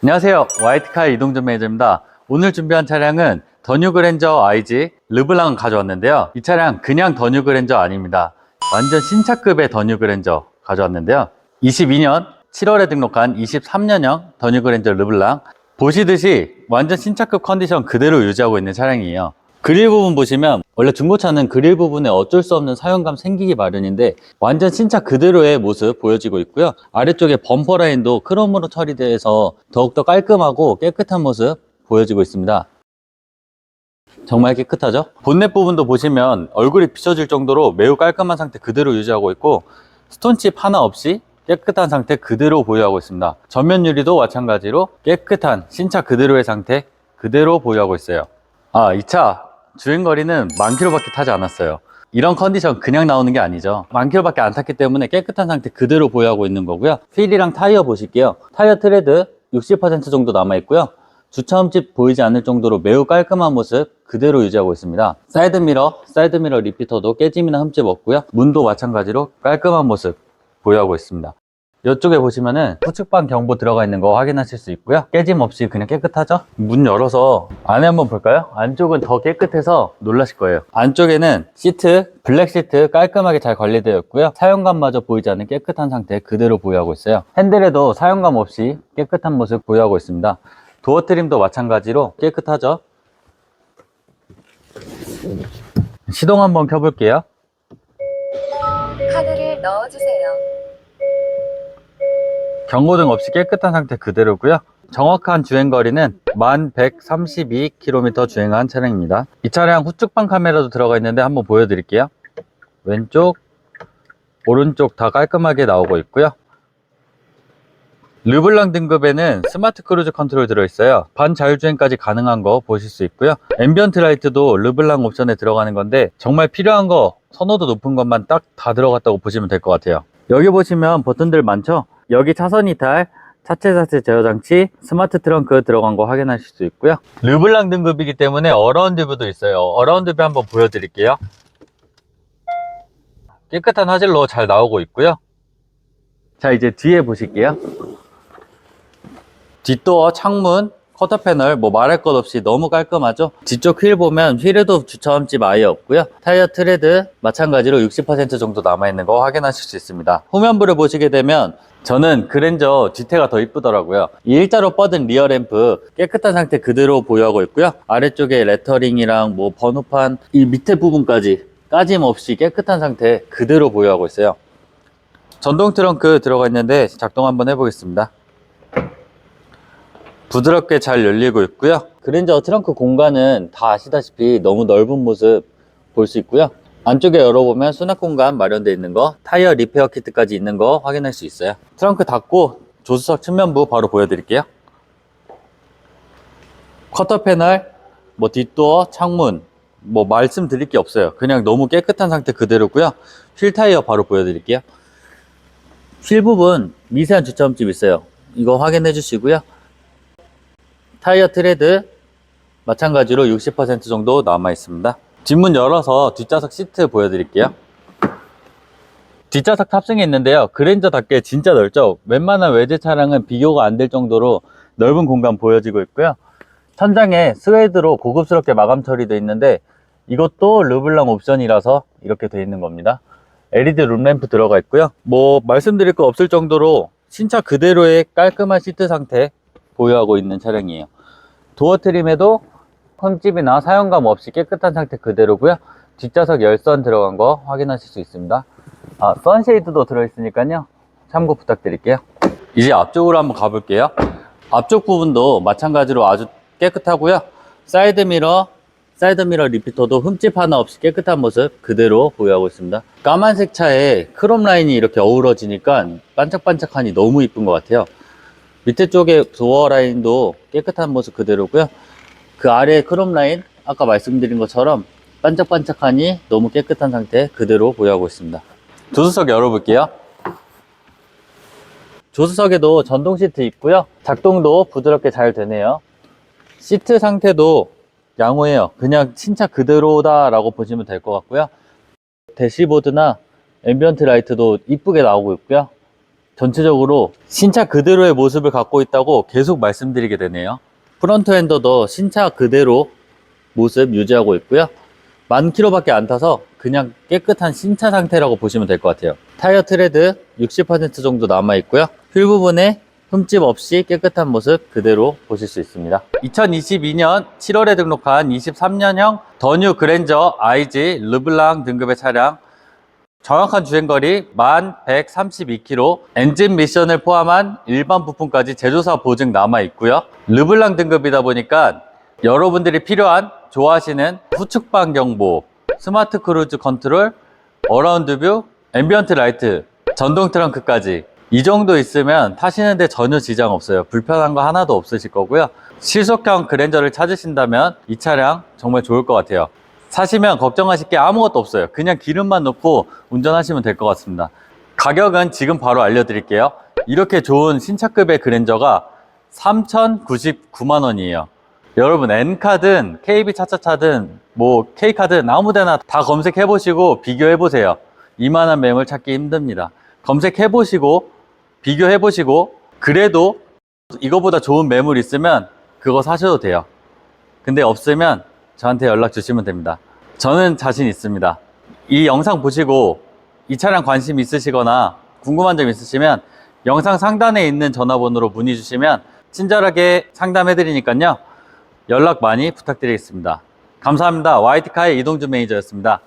안녕하세요. 화이트카 이동준 매니저입니다. 오늘 준비한 차량은 더뉴 그랜저 IG 르블랑 가져왔는데요. 이 차량 그냥 더뉴 그랜저 아닙니다. 완전 신차급의 더뉴 그랜저 가져왔는데요. 22년 7월에 등록한 23년형 더뉴 그랜저 르블랑 보시듯이 완전 신차급 컨디션 그대로 유지하고 있는 차량이에요. 그릴 부분 보시면 원래 중고차는 그릴 부분에 어쩔 수 없는 사용감 생기기 마련인데 완전 신차 그대로의 모습 보여지고 있고요. 아래쪽에 범퍼 라인도 크롬으로 처리돼서 더욱더 깔끔하고 깨끗한 모습 보여지고 있습니다. 정말 깨끗하죠? 본넷 부분도 보시면 얼굴이 비춰질 정도로 매우 깔끔한 상태 그대로 유지하고 있고 스톤칩 하나 없이 깨끗한 상태 그대로 보유하고 있습니다. 전면 유리도 마찬가지로 깨끗한 신차 그대로의 상태 그대로 보유하고 있어요. 아, 이 차 주행거리는 만 킬로밖에 타지 않았어요. 이런 컨디션 그냥 나오는 게 아니죠. 만 킬로밖에 안 탔기 때문에 깨끗한 상태 그대로 보유하고 있는 거고요. 휠이랑 타이어 보실게요. 타이어 트레드 60% 정도 남아 있고요. 주차 흠집 보이지 않을 정도로 매우 깔끔한 모습 그대로 유지하고 있습니다. 사이드미러, 사이드미러 리피터도 깨짐이나 흠집 없고요. 문도 마찬가지로 깔끔한 모습 보유하고 있습니다. 이쪽에 보시면은 후측방 경보 들어가 있는 거 확인하실 수 있고요. 깨짐 없이 그냥 깨끗하죠? 문 열어서 안에 한번 볼까요? 안쪽은 더 깨끗해서 놀라실 거예요. 안쪽에는 시트, 블랙 시트 깔끔하게 잘 관리되어 있고요. 사용감마저 보이지 않는 깨끗한 상태 그대로 보유하고 있어요. 핸들에도 사용감 없이 깨끗한 모습 보유하고 있습니다. 도어 트림도 마찬가지로 깨끗하죠? 시동 한번 켜볼게요. 카드를 넣어주세요. 경고등 없이 깨끗한 상태 그대로고요. 정확한 주행거리는 1132km 주행한 차량입니다. 이 차량 후측방 카메라도 들어가 있는데 한번 보여드릴게요. 왼쪽, 오른쪽 다 깔끔하게 나오고 있고요. 르블랑 등급에는 스마트 크루즈 컨트롤 들어있어요. 반자율주행까지 가능한 거 보실 수 있고요. 앰비언트 라이트도 르블랑 옵션에 들어가는 건데 정말 필요한 거 선호도 높은 것만 딱 다 들어갔다고 보시면 될 것 같아요. 여기 보시면 버튼들 많죠? 여기 차선 이탈, 차체 자체 제어 장치, 스마트 트렁크 들어간 거 확인하실 수 있고요. 르블랑 등급이기 때문에 어라운드 뷰도 있어요. 어라운드 뷰 한번 보여드릴게요. 깨끗한 화질로 잘 나오고 있고요. 자, 이제 뒤에 보실게요. 뒷도어, 창문, 커터 패널 뭐 말할 것 없이 너무 깔끔하죠? 뒤쪽 휠 보면 휠에도 주차 흠집 아예 없고요. 타이어 트레드 마찬가지로 60% 정도 남아있는 거 확인하실 수 있습니다. 후면부를 보시게 되면 저는 그랜저 뒤태가 더 이쁘더라고요. 이 일자로 뻗은 리어 램프 깨끗한 상태 그대로 보유하고 있고요. 아래쪽에 레터링이랑 뭐 번호판 이 밑에 부분까지 까짐 없이 깨끗한 상태 그대로 보유하고 있어요. 전동 트렁크 들어가 있는데 작동 한번 해보겠습니다 부드럽게 잘 열리고 있고요. 그랜저 트렁크 공간은 다 아시다시피 너무 넓은 모습 볼 수 있고요. 안쪽에 열어보면 수납 공간 마련되어 있는 거, 타이어 리페어 키트까지 있는 거 확인할 수 있어요. 트렁크 닫고 조수석 측면부 바로 보여드릴게요. 커터 패널, 뭐 뒷도어, 창문, 뭐 말씀드릴 게 없어요. 그냥 너무 깨끗한 상태 그대로고요. 휠 타이어 바로 보여드릴게요. 휠 부분 미세한 주차흠집 있어요. 이거 확인해 주시고요. 타이어 트레드 마찬가지로 60% 정도 남아 있습니다. 뒷문 열어서 뒷좌석 시트 보여드릴게요. 뒷좌석 탑승이 있는데요. 그랜저답게 진짜 넓죠? 웬만한 외제 차량은 비교가 안 될 정도로 넓은 공간 보여지고 있고요. 천장에 스웨이드로 고급스럽게 마감 처리되어 있는데 이것도 르블랑 옵션이라서 이렇게 되어 있는 겁니다. LED 룸램프 들어가 있고요. 뭐 말씀드릴 거 없을 정도로 신차 그대로의 깔끔한 시트 상태 보유하고 있는 차량이에요. 도어 트림에도 흠집이나 사용감 없이 깨끗한 상태 그대로고요. 뒷좌석 열선 들어간 거 확인하실 수 있습니다. 아, 선쉐이드도 들어있으니까요. 참고 부탁드릴게요. 이제 앞쪽으로 한번 가볼게요. 앞쪽 부분도 마찬가지로 아주 깨끗하고요. 사이드 미러, 사이드 미러 리피터도 흠집 하나 없이 깨끗한 모습 그대로 보유하고 있습니다. 까만색 차에 크롬 라인이 이렇게 어우러지니까 반짝반짝하니 너무 이쁜 것 같아요. 밑에 쪽에 도어 라인도 깨끗한 모습 그대로고요. 그 아래 크롬 라인 아까 말씀드린 것처럼 반짝반짝하니 너무 깨끗한 상태 그대로 보유하고 있습니다. 조수석 열어볼게요. 조수석에도 전동 시트 있고요. 작동도 부드럽게 잘 되네요. 시트 상태도 양호해요. 그냥 신차 그대로다라고 보시면 될 것 같고요. 대시보드나 앰비언트 라이트도 이쁘게 나오고 있고요. 전체적으로 신차 그대로의 모습을 갖고 있다고 계속 말씀드리게 되네요. 프론트 엔더도 신차 그대로 모습 유지하고 있고요. 만 킬로밖에 안 타서 그냥 깨끗한 신차 상태라고 보시면 될 것 같아요. 타이어 트레드 60% 정도 남아 있고요. 휠 부분에 흠집 없이 깨끗한 모습 그대로 보실 수 있습니다. 2022년 7월에 등록한 23년형 더뉴 그랜저 IG 르블랑 등급의 차량 정확한 주행거리 1132km, 엔진 미션을 포함한 일반 부품까지 제조사 보증 남아 있고요. 르블랑 등급이다 보니까 여러분들이 필요한 좋아하시는 후측방 경보, 스마트 크루즈 컨트롤, 어라운드 뷰, 앰비언트 라이트, 전동 트렁크까지 이 정도 있으면 타시는데 전혀 지장 없어요. 불편한 거 하나도 없으실 거고요. 실속형 그랜저를 찾으신다면 이 차량 정말 좋을 것 같아요. 사시면 걱정하실 게 아무것도 없어요. 그냥 기름만 넣고 운전하시면 될 것 같습니다. 가격은 지금 바로 알려드릴게요. 이렇게 좋은 신차급의 그랜저가 3,099만 원이에요. 여러분 N카든 KB 차차차든 뭐 K카든 아무데나 다 검색해 보시고 비교해 보세요. 이만한 매물 찾기 힘듭니다. 검색해 보시고 비교해 보시고 그래도 이거보다 좋은 매물 있으면 그거 사셔도 돼요. 근데 없으면 저한테 연락 주시면 됩니다. 저는 자신 있습니다. 이 영상 보시고 이 차량 관심 있으시거나 궁금한 점 있으시면 영상 상단에 있는 전화번호로 문의 주시면 친절하게 상담해 드리니까요. 연락 많이 부탁드리겠습니다. 감사합니다. YT카의 이동준 매니저였습니다.